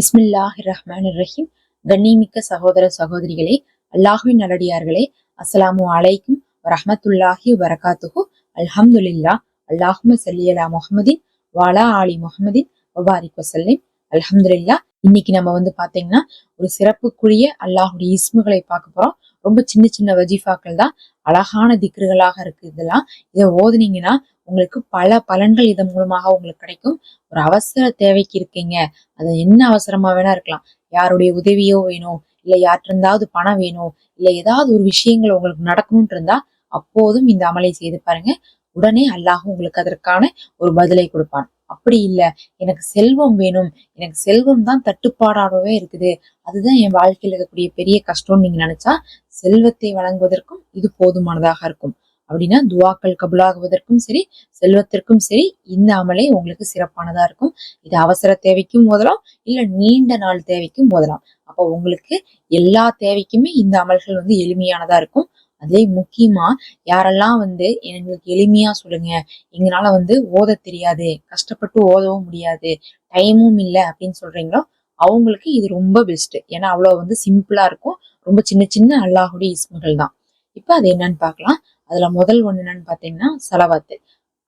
பிஸ்மில்லாஹ் ரஹ்மான் ரஹீம் கண்ணிமிக்க சகோதர சகோதரிகளே அல்லாஹுவின் நல்லடியார்களே அஸ்லாமு அலைக்கும் ரஹமத்துல்லாஹி வரகாத்துஹு அல்ஹம்துலில்லா அல்லாஹும சல்லியலா முஹம்மதின் வாலா ஆலி முஹம்மதின் வபாரிக் வசல்லிம். அல்ஹம்துலில்லா இன்னைக்கு நம்ம வந்து பாத்தீங்கன்னா ஒரு சிறப்புக்குரிய அல்லாஹுடைய இஸ்முகளை பார்க்க போறோம். ரொம்ப சின்ன சின்ன வஜீஃபாக்கள் தான் அழகான திக்ருகளாக இருக்கு இதெல்லாம். இதை ஓதுனீங்கன்னா உங்களுக்கு பல பலன்கள் இதன் மூலமாக உங்களுக்கு கிடைக்கும். ஒரு அவசர தேவைக்கு இருக்கீங்க. அது என்ன அவசரமா வேணா இருக்கலாம். யாருடைய உதவியோ வேணும் இல்ல யார்கிட்ட பணம் வேணும் இல்ல ஏதாவது ஒரு விஷயங்கள் உங்களுக்கு நடக்கணும்னு இருந்தா அப்போதும் இந்த அமலை செய்து பாருங்க. உடனே அல்லாஹ் உங்களுக்கு அதற்கான ஒரு பதிலை கொடுப்பான். அப்படி இல்ல எனக்கு செல்வம் வேணும். எனக்கு செல்வம் தான் தட்டுப்பாடாகவே இருக்குது. அதுதான் என் வாழ்க்கையில் இருக்கக்கூடிய பெரிய கஷ்டம்னு நீங்க நினைச்சா செல்வத்தை வழங்குவதற்கும் இது போதுமானதாக இருக்கும். அப்படின்னா துவாக்கள் கபுலாகுவதற்கும் சரி செல்வத்திற்கும் சரி இந்த அமலை உங்களுக்கு சிறப்பானதா இருக்கும். இது அவசர தேவைக்கும் ஓதலாம் இல்ல நீண்ட நாள் தேவைக்கும் ஓதலாம். அப்போ உங்களுக்கு எல்லா தேவைக்குமே இந்த அமல்கள் வந்து எளிமையானதா இருக்கும். அதே முக்கியமா யாரெல்லாம் வந்து எங்களுக்கு எளிமையா சொல்லுங்க எங்களால வந்து ஓத தெரியாது கஷ்டப்பட்டு ஓதவும் முடியாது டைமும் இல்லை அப்படின்னு சொல்றீங்களோ அவங்களுக்கு இது ரொம்ப பெஸ்ட் ஏன்னா அவ்வளவு வந்து சிம்பிளா இருக்கும். ரொம்ப சின்ன சின்ன அல்லாஹுடைய இஸ்முகள் தான் இப்போ அது என்னன்னு பார்க்கலாம். அதுல முதல் ஒண்ணு என்னன்னு பாத்தீங்கன்னா சலவாத்து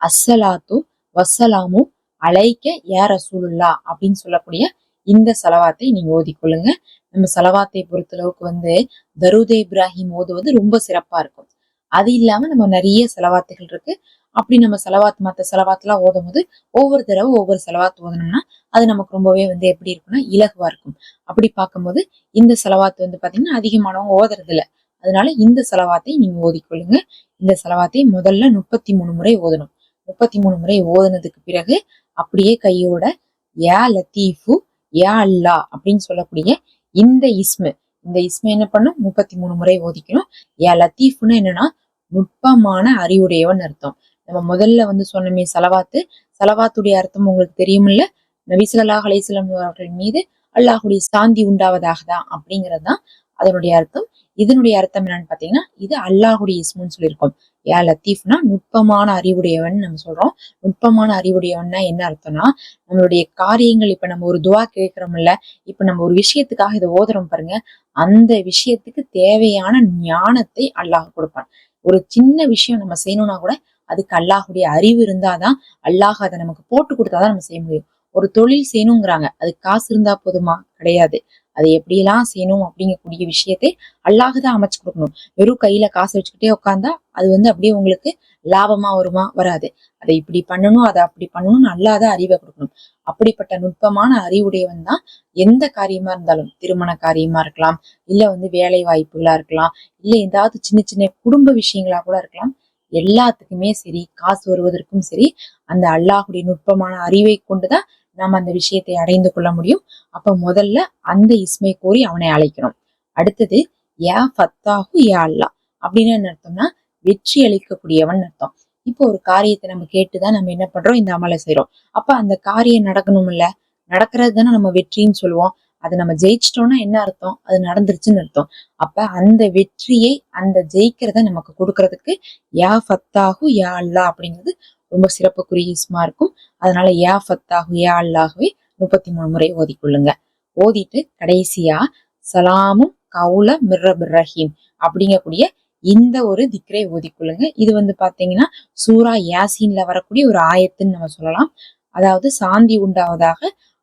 அஸ்ஸலாத்து வசலாமு அலைக்க ஏ ரசூலுல்லா அப்படின்னு சொல்லக்கூடிய இந்த செலவாத்தை நீங்க ஓதிக்கொள்ளுங்க. நம்ம செலவாத்தை பொறுத்தளவுக்கு வந்து தருதே இப்ராஹிம் ஓதுவது ரொம்ப சிறப்பா இருக்கும். அது இல்லாம நம்ம நிறைய செலவாத்துகள் இருக்கு. அப்படி நம்ம செலவாத் மற்ற செலவாத்துலாம் ஓதும் போது ஒவ்வொரு தடவை ஒவ்வொரு செலவாத்து ஓதணும்னா அது நமக்கு ரொம்பவே வந்து எப்படி இருக்கும்னா இலகுவா இருக்கும். அப்படி பார்க்கும்போது இந்த செலவாத்து வந்து பாத்தீங்கன்னா அதிகமானவங்க ஓதுறது இல்லை அதனால இந்த செலவாத்தை நீங்க ஓதிக்கொள்ளுங்க. இந்த செலவாத்தை முதல்ல முப்பத்தி மூணு முறை ஓதணும். முப்பத்தி மூணு முறை ஓதுனதுக்கு பிறகு அப்படியே கையோட யா லத்தீஃபு யா அல்லா அப்படின்னு சொல்லக்கூடிய இந்த இஸ்மு. இந்த இஸ்மு என்ன பண்ணும்? முப்பத்தி மூணு முறை ஓதிக்கணும். யா லத்தீஃப்னு என்னன்னா நுட்பமான அறிவுடையவன் அர்த்தம். நம்ம முதல்ல வந்து சொன்னமே செலவாத்து. செலவாத்துடைய அர்த்தம் உங்களுக்கு தெரியுமில்ல? நபிசல்லாஹ் அலிஸ்லாம் அவர்கள் மீது அல்லாஹுடைய சாந்தி உண்டாவதாக தான் அப்படிங்கிறது தான் அதனுடைய அர்த்தம் இதனுடைய அர்த்தம் என்னன்னு பாத்தீங்கன்னா இது அல்லாஹுடைய இஸ்முன்னு சொல்லியிருக்கோம். ஏ லத்தீஃப்னா நுட்பமான அறிவுடையவன் நம்ம சொல்றோம். நுட்பமான அறிவுடையவன்னா என்ன அர்த்தம்னா நம்மளுடைய காரியங்கள் இப்ப நம்ம ஒரு துவா கேட்கிறோம்ல இப்ப நம்ம ஒரு விஷயத்துக்காக இதை ஓதுறோம் பாருங்க அந்த விஷயத்துக்கு தேவையான ஞானத்தை அல்லாஹ் கொடுப்பான். ஒரு சின்ன விஷயம் நம்ம செய்யணும்னா கூட அதுக்கு அல்லாஹுடைய அறிவு இருந்தாதான் அல்லாஹ் அதை நமக்கு போட்டு கொடுத்தாதான் நம்ம செய்ய முடியும். ஒரு தொழில் செய்யணுங்கிறாங்க அதுக்கு காசு இருந்தா போதுமா? கிடையாது. அதை எப்படியெல்லாம் செய்யணும் அப்படிங்கக்கூடிய விஷயத்தை அல்லாஹ் தான் அமைச்சு கொடுக்கணும். வெறும் கையில காசு வச்சுக்கிட்டே உட்காந்தா அது வந்து அப்படியே உங்களுக்கு லாபமா வருமா வராது. அதை இப்படி பண்ணணும் அதை அப்படி பண்ணணும்னு அல்லாத அறிவை கொடுக்கணும். அப்படிப்பட்ட நுட்பமான அறிவுடையவன் தான் எந்த காரியமா இருந்தாலும் திருமண காரியமா இருக்கலாம் இல்ல வந்து வேலை வாய்ப்புகளா இருக்கலாம் இல்ல ஏதாவது சின்ன சின்ன குடும்ப விஷயங்களா கூட இருக்கலாம். எல்லாத்துக்குமே சரி காசு வருவதற்கும் சரி அந்த அல்லாஹுடைய நுட்பமான அறிவை கொண்டுதான் நாம் அந்த விஷயத்தை அடைந்து கொள்ள முடியும். அப்ப முதல்ல அந்த இஸ்மை கோரி அவனை அழைக்கணும். அடுத்தது ஏ ஃபத்தாஹு ஏ அல்லா அப்படின்னு என்ன அர்த்தம்னா வெற்றி அளிக்கக்கூடியவன் அர்த்தம். இப்போ ஒரு காரியத்தை நம்ம கேட்டுதான் நம்ம என்ன பண்றோம்? இந்த அமலை செய்யறோம் அப்ப அந்த காரியம் நடக்கணும் இல்ல நடக்கிறது தானே நம்ம வெற்றின்னு சொல்லுவோம். அதை நம்ம ஜெயிச்சிட்டோம்னா என்ன அர்த்தம்? அது நடந்துருச்சுன்னு அர்த்தம். அப்ப அந்த வெற்றியை அந்த ஜெயிக்கிறத நமக்கு கொடுக்கறதுக்கு யா ஃபத்தாகு யா அல்லா அப்படிங்கிறது ரொம்ப சிறப்புக்குரிய இஸ்மா இருக்கும். அதனால யா ஃபத்தாகு ஏ அல்லாஹுவே முப்பத்தி மூணு முறை ஓதிக்கொள்ளுங்க. ஓதிட்டு கடைசியா சலாமும் கவுல மிர்ரபிர் ரஹீம் அப்படிங்கக்கூடிய இந்த ஒரு திக்ரை ஓதிக்கொள்ளுங்க. இது வந்து பாத்தீங்கன்னா சூரா யாசீன்ல வரக்கூடிய ஒரு ஆயத்துன்னு நம்ம சொல்லலாம். அதாவது சாந்தி உண்டாவதாக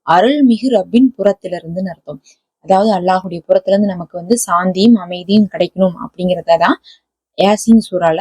அருள்மிகு ரப்பின் புறத்திலிருந்துன்னு அர்த்தம். அதாவது அல்லாஹுடைய புறத்துல இருந்து நமக்கு வந்து சாந்தியும் அமைதியும் கிடைக்கணும் அப்படிங்கறதான் யாசின் சூறால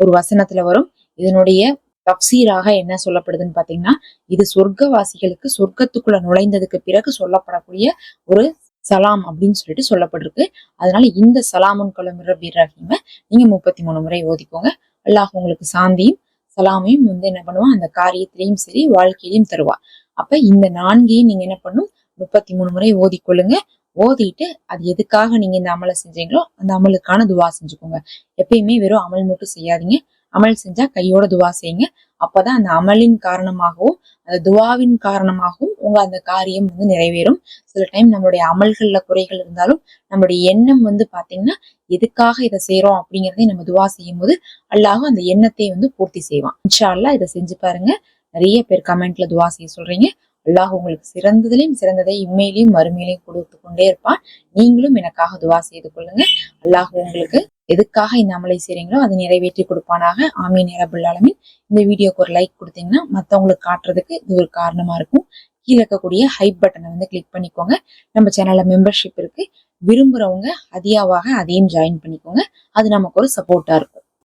ஒரு வசனத்துல வரும். இதனுடைய தப்சீராக என்ன சொல்லப்படுதுன்னு பாத்தீங்கன்னா இது சொர்க்கவாசிகளுக்கு சொர்க்கத்துக்குள்ள நுழைந்ததுக்கு பிறகு சொல்லப்படக்கூடிய ஒரு சலாம் அப்படின்னு சொல்லிட்டு சொல்லப்பட்டிருக்கு. அதனால இந்த சலாமுன் கொலமிர ரஹீம நீங்க முப்பத்தி மூணு முறை ஓதிக்கோங்க. அல்லாஹ் உங்களுக்கு சாந்தியும் சலாமையும் வந்து என்ன பண்ணுவான் அந்த காரியத்திலையும் சரி வாழ்க்கையிலையும் தருவா. அப்ப இந்த நான்கையும் நீங்க என்ன பண்ணும்? முப்பத்தி மூணு முறை ஓதிக்கொள்ளுங்க. ஓதிட்டு அது எதுக்காக நீங்க இந்த அமலை செஞ்சீங்களோ அந்த அமலுக்கான துவா செஞ்சுக்கோங்க. எப்பயுமே வெறும் அமல் மட்டும் செய்யாதீங்க. அமல் செஞ்சா கையோட துவா செய்யுங்க. அப்பதான் அந்த அமலின் காரணமாகவும் அந்த துவாவின் காரணமாகவும் உங்க அந்த காரியம் வந்து நிறைவேறும். சில டைம் நம்மளுடைய அமல்கள்ல குறைகள் இருந்தாலும் நம்மளுடைய எண்ணம் வந்து பாத்தீங்கன்னா எதுக்காக இதை செய்யறோம் அப்படிங்கிறதையும் நம்ம துவா செய்யும் போது அல்லாஹும் அந்த எண்ணத்தை வந்து பூர்த்தி செய்வான். இன்ஷால்லா இதை செஞ்சு பாருங்க. நிறைய பேர் கமெண்ட்ல துவா செய்ய சொல்றீங்க. அல்லாஹ் உங்களுக்கு சிறந்ததிலையும் சிறந்ததை இம்மையிலையும் மறுமையிலையும் கொடுத்து கொண்டே இருப்பான். நீங்களும் எனக்காக துவா செய்து கொள்ளுங்க. அல்லாஹ் உங்களுக்கு எதுக்காக இந்த அமலை செய்றீங்களோ அதை நிறைவேற்றி கொடுப்பானாக. ஆமீன் ரபுல்லாலமின் இந்த வீடியோக்கு ஒரு லைக் கொடுத்தீங்கன்னா மற்றவங்களுக்கு காட்டுறதுக்கு இது ஒரு காரணமா இருக்கும். கீழே இருக்கக்கூடிய ஹைப் பட்டனை வந்து கிளிக் பண்ணிக்கோங்க. நம்ம சேனல்ல மெம்பர்ஷிப் இருக்கு. விரும்புறவங்க அதியாவாக அதையும் ஜாயின் பண்ணிக்கோங்க. அது நமக்கு ஒரு சப்போர்ட்டா இருக்கும்.